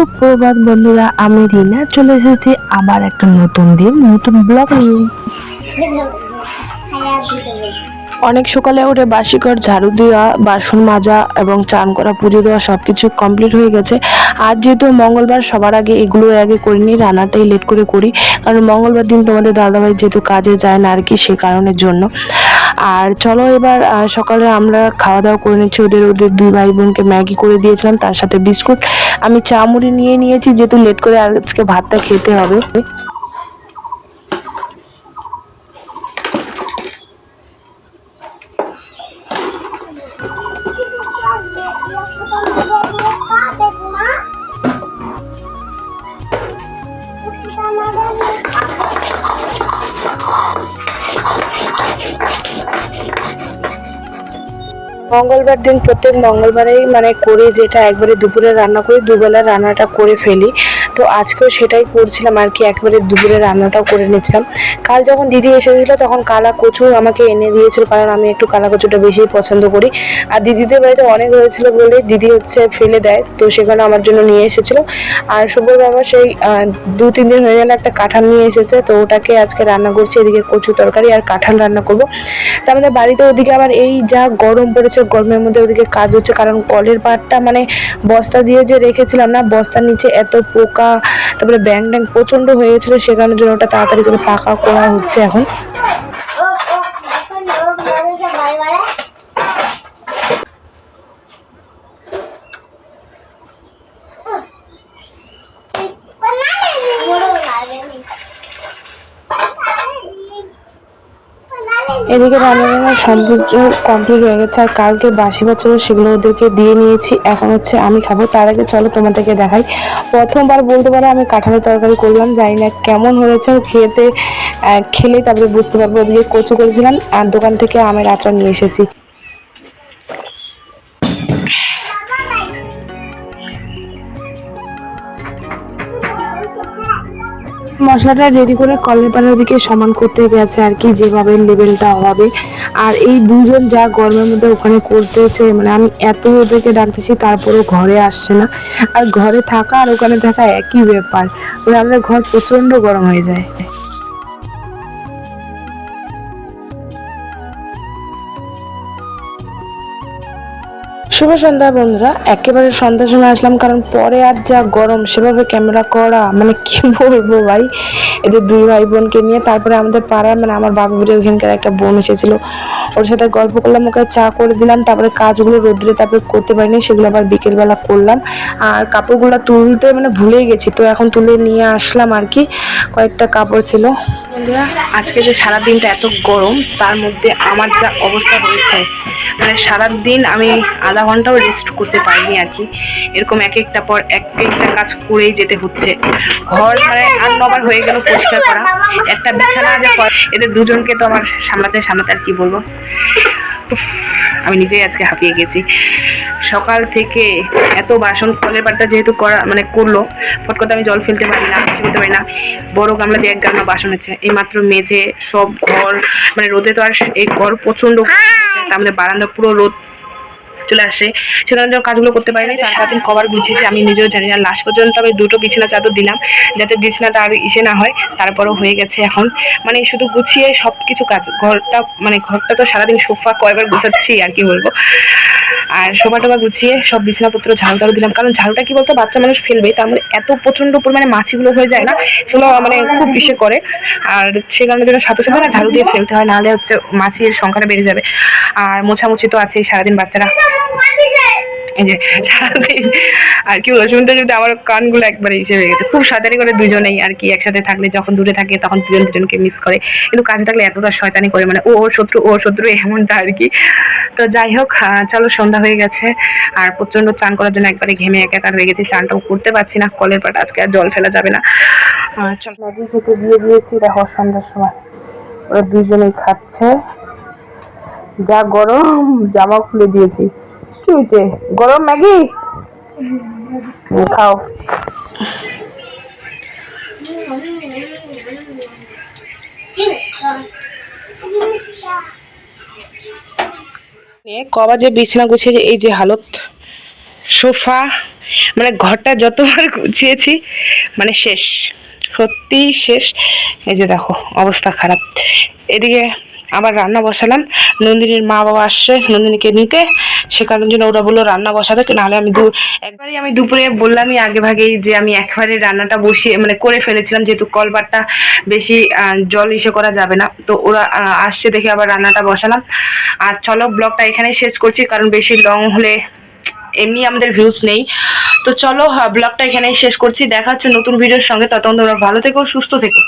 সুপ্রভাত বন্ধুরা আমি রিনা চলে এসেছি আবার একটা নতুন দিন নতুন ব্লগ নিয়ে অনেক সকালে উঠে বাসি ঘর ঝাড়ু দেওয়া, বাসন মাজা এবং চান করা, পুজো দেওয়া সবকিছু কমপ্লিট হয়ে গেছে। আজ যেহেতু মঙ্গলবার, সবার আগে এগুলো আগে করে করিনি রান্নাটাই লেট করে করি। কারণ মঙ্গলবার দিন তোমাদের দাদাভাই যেহেতু কাজে যায় না আর কি, সে কারণের জন্য। আর চলো এবার সকালে আমরা খাওয়া দাওয়া করে নিচ্ছি। ওদের ওদের দুই ভাই বোনকে ম্যাগি করে দিয়েছিলাম, তার সাথে বিস্কুট। আমি চা মুড়ি নিয়ে নিয়েছি, যেহেতু লেট করে আজকে ভাতটা খেতে হবে। মঙ্গলবার দিন প্রত্যেক মঙ্গলবারেই মানে করি যেটা একবারে দুপুরে রান্না করি, দুবেলা রান্নাটা করে ফেলি। তো আজকেও সেটাই করছিলাম আর কি, একবারে দুপুরে রান্নাটাও করে নিয়েছিলাম কাল যখন দিদি এসেছিল, তখন কালা কচু আমাকে এনে দিয়েছিল, কারণ আমি একটু কালা কচুটা বেশি পছন্দ করি। আর দিদিদের বাড়িতে অনেক হয়েছিল বলে দিদি হচ্ছে ফেলে দেয়, তো সেখানে আমার জন্য নিয়ে এসেছিল। আর শুভর বাবা সেই দু, তিন দিন হয়ে গেলে একটা কাঁঠাল নিয়ে এসেছে, তো ওটাকে আজকে রান্না করছি, এদিকে কচু তরকারি আর কাঁঠাল রান্না করব। তা আমাদের বাড়িতে ওদিকে আবার এই যা গরম পড়েছে, গরমের মধ্যে ওদিকে কাজ হচ্ছে, কারণ কলের পাটটা মানে বস্তা দিয়ে যে রেখেছিলাম না, বস্তার নিচে এত পোকা তারপরে ব্যাং ড্যাং প্রচণ্ড হয়েছিল সেখানে জন্য ওটা তাড়াতাড়ি করে ফাঁকা করা হচ্ছে এখন। এদিকে রান্না বান্না সম্পূর্ণ কমপ্লিট হয়ে গেছে, আর কালকে বাসি বাচ্চারা সেগুলো ওদেরকে দিয়ে নিয়েছি। এখন হচ্ছে আমি খাব। তার আগে চলো তোমাদেরকে দেখাই। প্রথমবার বলতে পারো, আমি কাঁঠালের তরকারি করলাম। জানি না কেমন হয়েছে খেতে খেলে তারপরে বুঝতে পারব। ওদিকে কচু করেছিলাম, আর দোকান থেকে আমের আচার নিয়ে এসেছি। মশলাটা রেডি করে কলের পাড়ার দিকে সমান করতে গেছে আর কি, যেভাবে লেভেলটা হবে। আর এই দুজন যা গরমের মধ্যে ওখানে করতেছে মানে আমি এত ওদেরকে ডাকতেছি, তারপরেও ঘরে আসছে না। আর ঘরে থাকা আর ওখানে থাকা একই ব্যাপার। মানে আমাদের ঘর প্রচণ্ড গরম হয়ে যায়। শুভ সন্ধ্যা বন্ধুরা, একেবারে সন্ধ্যার সময় আসলাম, কারণ পরে আর যা গরম, সেভাবে ক্যামেরা করা মানে কি বলব ভাই? এদের দুই ভাই বোনকে নিয়ে, তারপরে আমাদের পাড়ার মানে আমার বাবা বাড়ির ওখানকার একটা বোন এসেছিল। ওর সাথে গল্প করলাম, ওকে চা করে দিলাম, তারপরে কাজগুলো রোদ্রে তারপরে করতে পারিনি, সেগুলো আবার বিকেলবেলা করলাম। আর কাপড়গুলো তুলতে মানে ভুলেই গেছি, তো এখন তুলে নিয়ে আসলাম আর কি, কয়েকটা কাপড় ছিল। বন্ধুরা, আজকে যে সারা দিনটা এত গরম, তার মধ্যে আমার যা অবস্থা হয়েছে মানে সারা দিন আমি আধা ঘন্টাও রেস্ট করতে পারিনি আর কি। এরকম এক একটা পর এক একটা কাজ করেই যেতে হচ্ছে। ঘর মানে আর নবার হয়ে গেল পরিষ্কার করা। একটা বিছানা যে এদের দুজনকে তো আমার সামলাতে সামলাতে আর কি বলব। আমি নিজেই আজকে হাঁপিয়ে গেছি। সকাল থেকে এত বাসন কলের পাটটা যেহেতু করা মানে করল ফট করতে আমি জল ফেলতে পারি না কিছু করতে পারি না। বড় গামলা দিয়ে এক গামলা বাসন হচ্ছে এই মাত্র মেঝে সব ঘর মানে রোদে তো আর এই ঘর প্রচণ্ড তার মানে বারান্দা পুরো রোদ চলে আসে। সেখানে যখন কাজগুলো করতে পারিনি তারপর দিন কভার গুছিয়েছি আমি নিজেও জানি না লাস্ট পর্যন্ত আমি দুটো বিছানা চাদর দিলাম, যাতে বিছানাটা আর ইসে না হয়, তারপরও হয়ে গেছে এখন। মানে শুধু গুছিয়ে সব কিছু কাজ, ঘরটা মানে ঘরটা তো সারাদিন সোফা কয়বার গুছাচ্ছি আর কি বলব। আর সোফা টোফা গুছিয়ে সব বিছানাপত্র, ঝাড়ু টাড়ু দিলাম। কারণ ঝাড়ুটা কি বলতো, বাচ্চা মানুষ ফেলবে, তার মধ্যে এত প্রচণ্ড পরিমাণে মাছিগুলো হয়ে যায় না, সেগুলো মানে খুব ইসে করে। আর সে কারণে যেন সাথে সাথে না ঝাড়ু দিয়ে ফেলতে হয়, নাহলে হচ্ছে মাছির সংখ্যাটা বেড়ে যাবে। আর মোছামুছি তো আছেই সারাদিন বাচ্চারা। যে সারাদিন আর কি শুনতে শুনতে আমার কানগুলো একবারে ইসে হয়ে গেছে। খুব সাদারি করে দুজনেই আর কি একসাথে থাকলে, যখন দূরে থাকে তখন দুজন দুজনকে মিস করে। কিন্তু কাছে থাকলে এতটা শয়তানি করে মানে ও ওর শত্রু, ও শত্রু এমনটা আর কি। তো যাই হোক চলো সন্ধ্যা হয়ে গেছে। আর প্রচণ্ড চান করার জন্য একবারে ঘেমে একাকার হয়ে গেছি, চানটাও করতে পারছি না, কলের পাটা আজকে আর জল ফেলা যাবে না। চল। ম্যাগি খেতে দিয়ে দিয়েছি, দেখো সন্ধ্যার সময়। ওরা দুজনেই খাচ্ছে। যা গরম, জামা খুলে দিয়েছি। কি হয়েছে? গরম ম্যাগি খাও। কবা যে বিছানা গুছিয়ে এই যে হালত, সোফা মানে ঘরটা যতবার গুছিয়েছি মানে শেষ। সত্যি শেষ। এই যে দেখো, অবস্থা খারাপ। এদিকে আবার রান্না বসালাম। নন্দিনীর মা বাবা আসছে, নন্দিনীকে নিতে। সে কারণের জন্য ওরা বলল রান্না বসাতে, নাহলে আমি দু একবারই আমি দুপুরে বললামই আগে ভাগেই যে আমি একবারে রান্নাটা বসিয়ে মানে করে ফেলেছিলাম, যেহেতু কলবারটা বেশি জল ইসে করা যাবে না। তো ওরা আসছে দেখে আবার রান্নাটা বসালাম। আর চলো ব্লগটা এখানেই শেষ করছি, কারণ বেশি লং হলে এমনি আমাদের ভিউজ নেই। তো চলো ব্লগটা এখানেই শেষ করছি। দেখা হচ্ছে নতুন ভিডিওর সঙ্গে। ততক্ষণ তোমরা ভালো থেকো, সুস্থ থেকো।